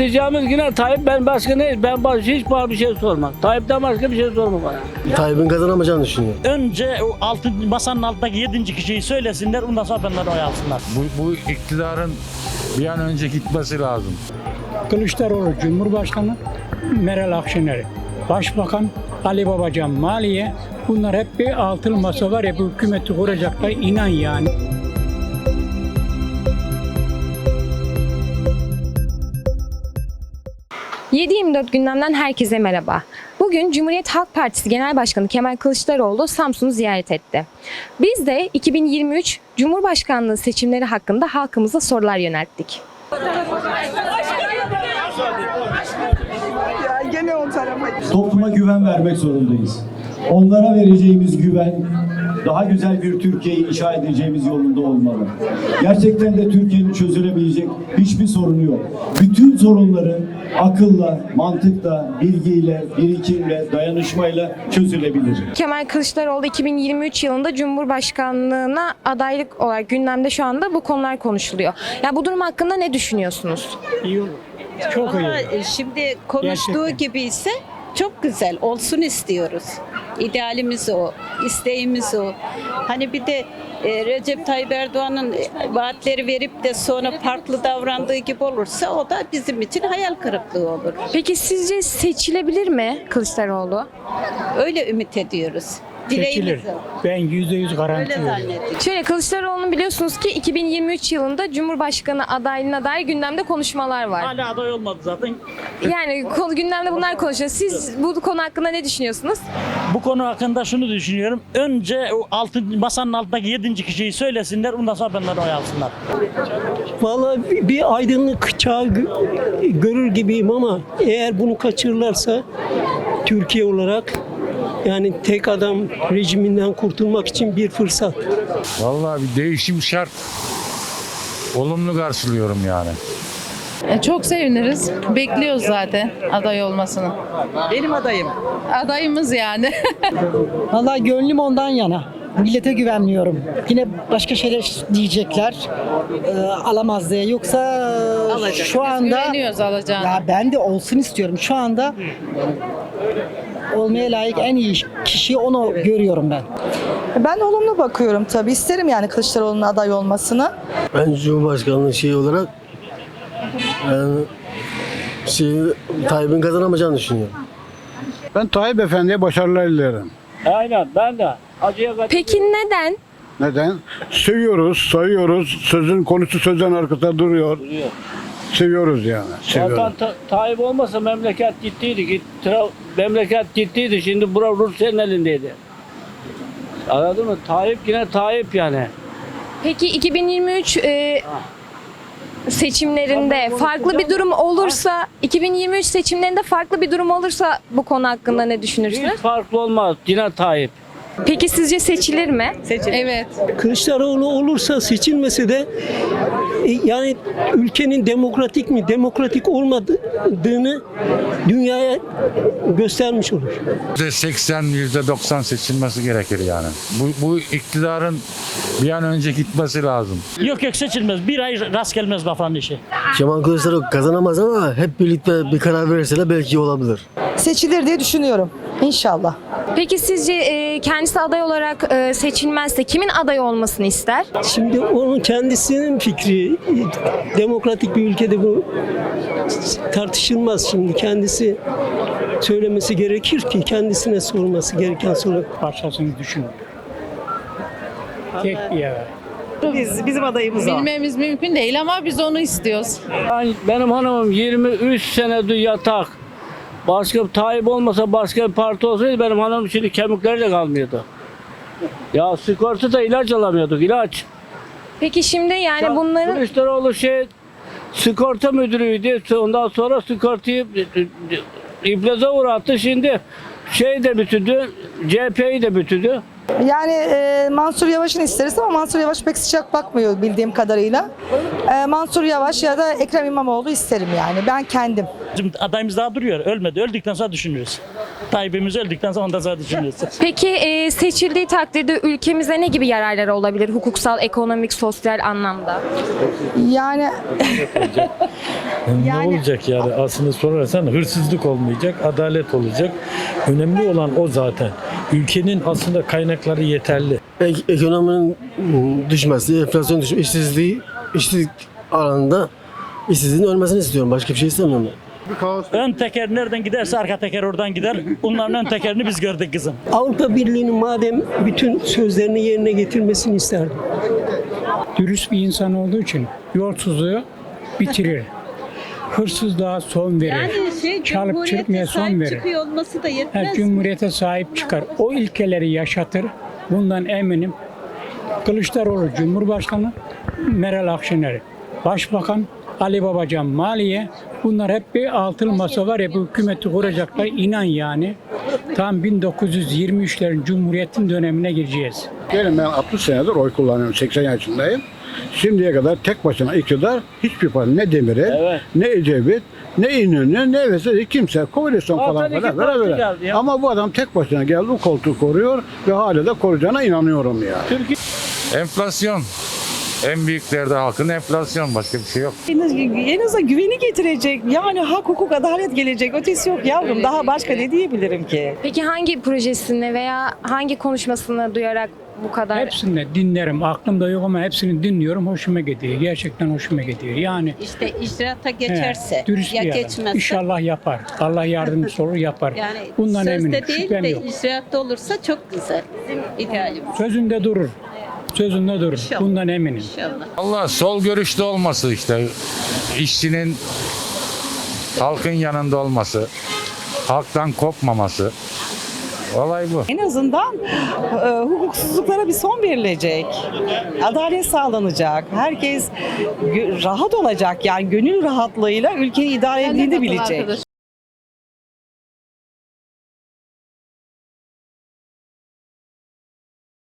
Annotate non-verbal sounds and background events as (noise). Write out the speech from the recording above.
isteyeceğimiz yine Tayyip ben başka ne? Ben baş, hiç bana bir şey sormam. Tayyip'ten başka bir şey sorma bana. Tayyip'in kazanamayacağını düşünüyorum. Önce o altın masanın altındaki yedinci kişiyi söylesinler ondan sonra benden oy alsınlar. Bu, bu iktidarın bir an önce gitmesi lazım. Kılıçdaroğlu Cumhurbaşkanı, Meral Akşener Başbakan, Ali Babacan Maliye bunlar hep bir altılı masa var ya bu hükümeti kuracaklar inan yani. ...7-24 gündemden herkese merhaba. Bugün Cumhuriyet Halk Partisi Genel Başkanı Kemal Kılıçdaroğlu Samsun'u ziyaret etti. Biz de 2023 Cumhurbaşkanlığı seçimleri hakkında halkımıza sorular yönelttik. Topluma güven vermek zorundayız. Onlara vereceğimiz güven daha güzel bir Türkiye inşa edeceğimiz yolunda olmalı. Gerçekten de Türkiye'nin çözülebilecek hiçbir sorunu yok. Bütün sorunları akılla, mantıkla, bilgiyle, birikimle, dayanışmayla çözülebilir. Kemal Kılıçdaroğlu 2023 yılında Cumhurbaşkanlığına adaylık olarak gündemde şu anda bu konular konuşuluyor. Ya bu durum hakkında ne düşünüyorsunuz? İyi olur. Çok iyi Valla, olur. e, Şimdi konuştuğu Gerçekten. gibi ise çok güzel olsun istiyoruz. İdealimiz o, isteğimiz o. Hani bir de e, Recep Tayyip Erdoğan'ın vaatleri verip de sonra farklı davrandığı gibi olursa o da bizim için hayal kırıklığı olur. Peki sizce seçilebilir mi Kılıçdaroğlu? Öyle ümit ediyoruz. Dileğimiz o. Ben yüzde yüz garanti Öyle veriyorum. zannediyoruz. Şöyle Kılıçdaroğlu'nun biliyorsunuz ki 2023 yılında Cumhurbaşkanı adaylığına dair gündemde konuşmalar var. Hala aday olmadı zaten. Yani konu gündemde bunlar konuşuyor. Siz bu konu hakkında ne düşünüyorsunuz? Bu konu hakkında şunu düşünüyorum. Önce o altın masanın altındaki yedinci kişiyi söylesinler ondan sonra benden oy alsınlar. Vallahi bir- bir aydınlık çağ gö- görür gibiyim ama eğer bunu kaçırırlarsa Türkiye olarak yani tek adam rejiminden kurtulmak için bir fırsat. Vallahi bir değişim şart. Olumlu karşılıyorum yani. E, Çok seviniriz. Bekliyoruz zaten aday olmasını. Benim adayım. Adayımız yani. (laughs) Vallahi gönlüm ondan yana. Millete güvenmiyorum. Yine başka şeyler diyecekler. e, alamaz diye. Yoksa e, şu anda Güveniyoruz alacağına. ya ben de olsun istiyorum. Şu anda olmaya layık en iyi kişiyi onu görüyorum ben. Ben olumlu bakıyorum tabii. İsterim yani Kılıçdaroğlu'nun aday olmasını. Ben Cumhurbaşkanlığı şeyi olarak yani şey, Tayyip'in kazanamayacağını düşünüyorum. Ben Tayyip Efendi'ye başarılar dilerim. Aynen ben de. Acıya Peki neden? Neden? Seviyoruz, sayıyoruz. Sözün konusu sözün arkasında duruyor. Seviyoruz yani. Seviyoruz. Zaten Ta- Tayyip olmasa memleket gittiydi. Git, tra- memleket gittiydi. Şimdi bura Rusya'nın elindeydi. Anladın mı? Tayyip yine Tayyip yani. Peki 2023 e, seçimlerinde farklı bir durum olursa 2023 seçimlerinde farklı bir durum olursa bu konu hakkında ne düşünürsünüz? Hiç farklı olmaz. Yine Tayyip. Peki sizce seçilir mi? Evet. Kılıçdaroğlu olursa seçilmesi de e, yani ülkenin demokratik mi demokratik olmadığını dünyaya göstermiş olur. %80, %90 seçilmesi gerekir yani. Bu, bu iktidarın bir an önce gitmesi lazım. Yok yok seçilmez. Bir ay rast gelmez kafanın işi. Kemal Kılıçdaroğlu kazanamaz ama hep birlikte bir karar verirseler belki olabilir. Seçilir diye düşünüyorum. İnşallah. Peki sizce e, kendisi aday olarak e, seçilmezse kimin aday olmasını ister? Şimdi onun kendisinin fikri demokratik bir ülkede bu tartışılmaz şimdi kendisi söylemesi gerekir ki kendisine sorması gereken soru. Başkasını düşün. Tek bir yer. Biz, bizim adayımız Bilmemiz mümkün değil ama biz onu istiyoruz. Ben, benim hanımım 23 senedir yatak. Başka Tayyip olmasa başka bir parti olsaydı benim hanımım şimdi kemikleri de kalmıyordu. Ya sigorta da ilaç alamıyorduk ilaç. Peki şimdi yani bunların Kılıçdaroğlu şey sigorta müdürüydü. Ondan sonra sigortayı iplaza uğrattı. Şimdi şey de bitirdi. CHP'yi de bitirdi. Yani e, Mansur Yavaş'ın isteriz ama Mansur Yavaş pek sıcak bakmıyor bildiğim kadarıyla. E, Mansur Yavaş ya da Ekrem İmamoğlu isterim yani. Ben kendim. Bizim adayımız daha duruyor. Ölmedi. Öldükten sonra düşünürüz. Tayyip'imiz öldükten sonra da sonra düşünüyoruz. (laughs) Peki e, seçildiği takdirde ülkemize ne gibi yararları olabilir hukuksal, ekonomik, sosyal anlamda? Yani Ne olacak yani aslında sorarsan hırsızlık olmayacak, adalet olacak. Önemli olan o zaten. Ülkenin aslında kaynakları yeterli. Ek- ekonominin mm, düşmesi, enflasyon düşmesi, işsizliği, işsizlik alanında işsizliğin ölmesini istiyorum. Başka bir şey istemiyorum. ben. Ön teker nereden giderse arka teker oradan gider. Bunların ön tekerini biz gördük kızım. Avrupa Birliği'nin madem bütün sözlerini yerine getirmesini isterdim. Dürüst bir insan olduğu için yolsuzluğu bitirir. Hırsızlığa son verir. Yani şey Çalıp Cumhuriyet'e çırpmaya son sahip verir. çıkıyor olması da yetmez. Her mi? cumhuriyete sahip çıkar. O ilkeleri yaşatır. Bundan eminim. Kılıçdaroğlu Cumhurbaşkanı, Meral Akşener Başbakan, Ali Babacan Maliye. Bunlar hep bir altılı masa var ya bu hükümeti kuracaklar. inan yani. Tam 1923'lerin Cumhuriyet'in dönemine gireceğiz. Benim ben 60 senedir oy kullanıyorum. 80 yaşındayım. Şimdiye kadar tek başına iktidar hiçbir parti ne Demirel, Evet. ne Ecevit, ne İnönü, ne vesaire kimse koalisyon falan falan ya. Ama bu adam tek başına geldi bu koltuğu koruyor ve hala da koruyacağına inanıyorum ya. Enflasyon. En büyük derdi halkın enflasyon. Başka bir şey yok. En azından güveni getirecek. Yani hak, hukuk, adalet gelecek. Ötesi yok yavrum. Daha başka ne diyebilirim ki? Peki hangi projesini veya hangi konuşmasını duyarak bu kadar Hepsini de dinlerim. Aklımda yok ama hepsini dinliyorum. Hoşuma gidiyor. Gerçekten hoşuma gidiyor. Yani İşte icraata geçerse He, dürüst ya bir adam. geçmezse. İnşallah yapar. Allah yardımcısı olur yapar. Yani Bundan sözde eminim. değil Şüphem de yok. icraatta olursa çok güzel. Bizim idealimiz. Sözünde durur. Sözünde durur. İnşallah. Bundan eminim. İnşallah. Allah sol görüşlü olması işte. işçinin halkın yanında olması. Halktan kopmaması. Olay bu. En azından e, hukuksuzluklara bir son verilecek. Adalet sağlanacak. Herkes rahat olacak. Yani gönül rahatlığıyla ülkeyi idare edildiğini bilecek.